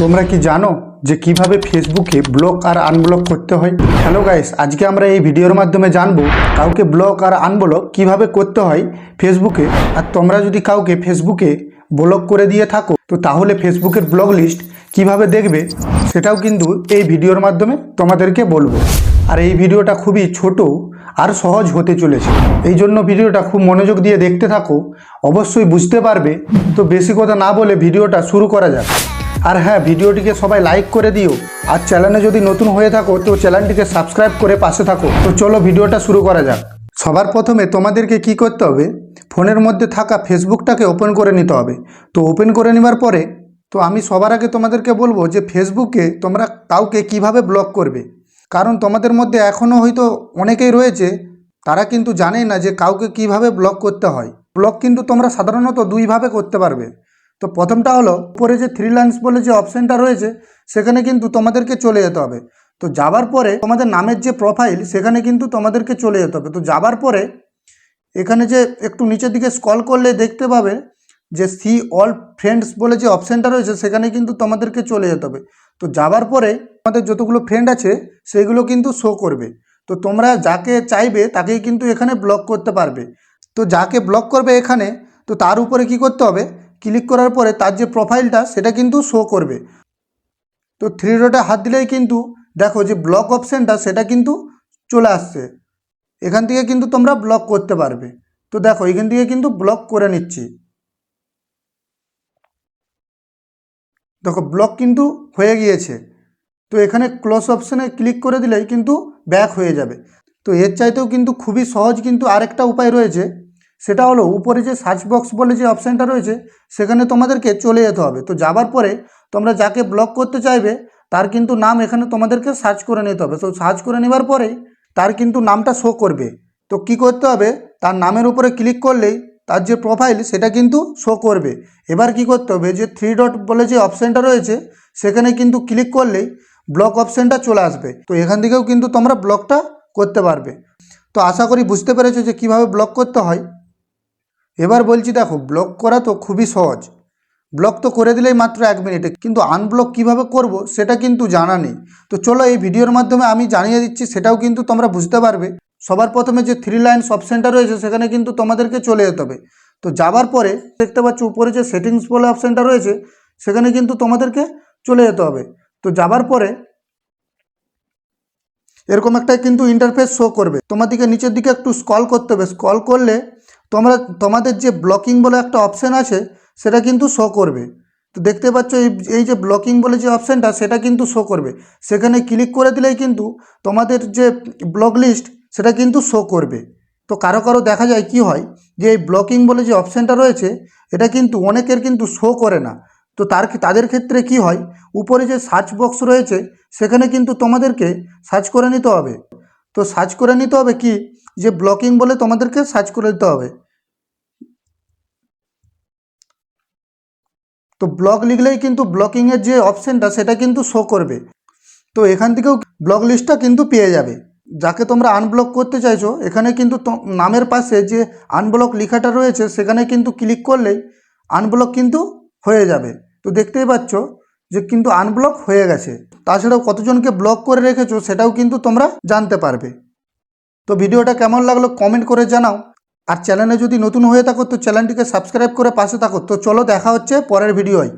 তোমরা কি জানো যে কীভাবে ফেসবুকে ব্লক আর আনব্লক করতে হয়? হ্যালো গাইস আজকে আমরা এই ভিডিওর মাধ্যমে জানব কাউকে ব্লক আর আনব্লক কীভাবে করতে হয় ফেসবুকে আর তোমরা যদি কাউকে ফেসবুকে ব্লক করে দিয়ে থাকো, তো তাহলে ফেসবুকের ব্লক লিস্ট কীভাবে দেখবে, সেটাও কিন্তু এই ভিডিওর মাধ্যমে তোমাদেরকে বলব। আর এই ভিডিওটা খুবই ছোট আর সহজ হতে চলেছে। এই জন্য ভিডিওটা খুব মনোযোগ দিয়ে দেখতে থাকো। অবশ্যই বুঝতে পারবে। তো বেশি কথা না বলে ভিডিওটা শুরু করা যাক। আর হ্যাঁ ভিডিওটিকে সবাই লাইক করে দিও। আর চ্যানেলে যদি নতুন হয়ে থাকো, তো চ্যানেলটিকে সাবস্ক্রাইব করে পাশে থাকো। তো চলো ভিডিওটা শুরু করা যাক। সবার প্রথমে তোমাদেরকে কি করতে হবে? ফোনের মধ্যে থাকা ফেসবুকটাকে ওপেন করে নিতে হবে। তো ওপেন করে নেবার পরে, তো আমি সবার আগে তোমাদেরকে বলব যে ফেসবুকে তোমরা কাউকে কীভাবে ব্লক করবে? কারণ তোমাদের মধ্যে এখনও হয়তো অনেকেই রয়েছে, তারা কিন্তু জানেই না যে কাউকে কীভাবে ব্লক করতে হয়। ব্লক কিন্তু তোমরা সাধারণত দুইভাবে করতে পারবে। তো প্রথমটা হলো, উপরে যে থ্রি লাইন্স বলে যে অপশানটা রয়েছে, সেখানে কিন্তু তোমাদেরকে চলে যেতে হবে। তো যাবার পরে তোমাদের নামের যে প্রোফাইল সেখানে কিন্তু তোমাদেরকে চলে যেতে হবে। তো যাবার পরে এখানে যে একটু নিচের দিকে স্কল করলে দেখতে পাবে যে সি অল ফ্রেন্ডস বলে যে অপশানটা রয়েছে, সেখানে কিন্তু তোমাদেরকে চলে যেতে হবে। তো যাবার পরে আমাদের যতগুলো ফ্রেন্ড আছে, সেগুলো কিন্তু শো করবে। তো তোমরা যাকে চাইবে, তাকেই কিন্তু এখানে ব্লক করতে পারবে। তো যাকে ব্লক করবে এখানে, তো তার উপরে কি করতে হবে? ক্লিক করার পরে তার যে প্রোফাইলটা সেটা কিন্তু শো করবে। তো থ্রি ডটে হাত দিলেই কিন্তু দেখো যে ব্লক অপশানটা সেটা কিন্তু চলে আসছে। এখান থেকে কিন্তু তোমরা ব্লক করতে পারবে। তো দেখো, এখান থেকে কিন্তু ব্লক করে নিচ্ছি। দেখো ব্লক কিন্তু হয়ে গিয়েছে। তো এখানে ক্লোজ অপশানে ক্লিক করে দিলেই কিন্তু ব্যাক হয়ে যাবে। তো এর চাইতেও কিন্তু খুবই সহজ কিন্তু আরেকটা উপায় রয়েছে। সেটা হলো উপরে যে সার্চ বক্স বলে যে অপশানটা রয়েছে, সেখানে তোমাদেরকে চলে যেতে হবে। তো যাবার পরে তোমরা যাকে ব্লক করতে চাইবে, তার কিন্তু নাম এখানে তোমাদেরকে সার্চ করে নিতে হবে। তো সার্চ করে নেবার পরেই তার কিন্তু নামটা শো করবে। তো কি করতে হবে? তার নামের উপরে ক্লিক করলেই তার যে প্রোফাইল সেটা কিন্তু শো করবে। এবার কি করতে হবে? যে থ্রি ডট বলে যে অপশানটা রয়েছে, সেখানে কিন্তু ক্লিক করলেই ব্লক অপশানটা চলে আসবে। তো এখান থেকেও কিন্তু তোমরা ব্লকটা করতে পারবে। তো আশা করি বুঝতে পেরেছ যে কীভাবে ব্লক করতে হয়। এবার বলছি দেখো ব্লক করা তো খুবই সহজ। ব্লক তো করে দিলেই মাত্র এক মিনিটে কিন্তু আনব্লক কীভাবে করব সেটা কিন্তু জানা নেই। তো চলো এই ভিডিওর মাধ্যমে আমি জানিয়ে দিচ্ছি, সেটাও কিন্তু তোমরা বুঝতে পারবে। সবার প্রথমে যে থ্রি লাইন অপশানটা রয়েছে, সেখানে কিন্তু তোমাদেরকে চলে যেতে হবে। তো যাবার পরে দেখতে পাচ্ছ, উপরে যে সেটিংস বলে অপশানটা রয়েছে, সেখানে কিন্তু তোমাদেরকে চলে যেতে হবে। তো যাবার পরে এরকম একটা কিন্তু ইন্টারফেস শো করবে। তোমাদেরকে নিচের দিকে একটু স্কল করতে হবে। স্কল করলে তোমরা, তোমাদের যে ব্লকিং বলে একটা অপশান আছে, সেটা কিন্তু শো করবে। তো দেখতে পাচ্ছ এই এই যে ব্লকিং বলে যে অপশানটা সেটা কিন্তু শো করবে। সেখানে ক্লিক করে দিলেই কিন্তু তোমাদের যে ব্লক লিস্ট সেটা কিন্তু শো করবে। তো কারও কারও দেখা যায় কি হয়, যে এই ব্লকিং বলে যে অপশানটা রয়েছে, এটা কিন্তু অনেকের কিন্তু শো করে না। তো তার, তাদের ক্ষেত্রে কি হয়, উপরে যে সার্চ বক্স রয়েছে, সেখানে কিন্তু তোমাদেরকে সার্চ করে নিতে হবে। তো সার্চ করে নিতে হবে কি? যে ব্লকিং বলে তোমাদেরকে সার্চ করে দিতে হবে। তো ব্লক লিখলেই কিন্তু ব্লকিংয়ের যে অপশানটা, সেটা কিন্তু শো করবে। তো এখান থেকেও ব্লক লিস্টটা কিন্তু পেয়ে যাবে। যাকে তোমরা আনব্লক করতে চাইছো, এখানে কিন্তু নামের পাশে যে আনব্লক লেখাটা রয়েছে, সেখানে কিন্তু ক্লিক করলেই আনব্লক কিন্তু হয়ে যাবে। তো দেখতেই পাচ্ছ যে কিন্তু আনব্লক হয়ে গেছে। তাছাড়াও কতজনকে ব্লক করে রেখেছো সেটাও কিন্তু তোমরা জানতে পারবে। তো ভিডিওটা কেমন লাগল কমেন্ট করে জানাও। আর চ্যানেলে যদি নতুন হয়ে থাকো তো চ্যানেলটিকে সাবস্ক্রাইব করে পাশে থাকো। তো চলো দেখা হচ্ছে পরের ভিডিওয়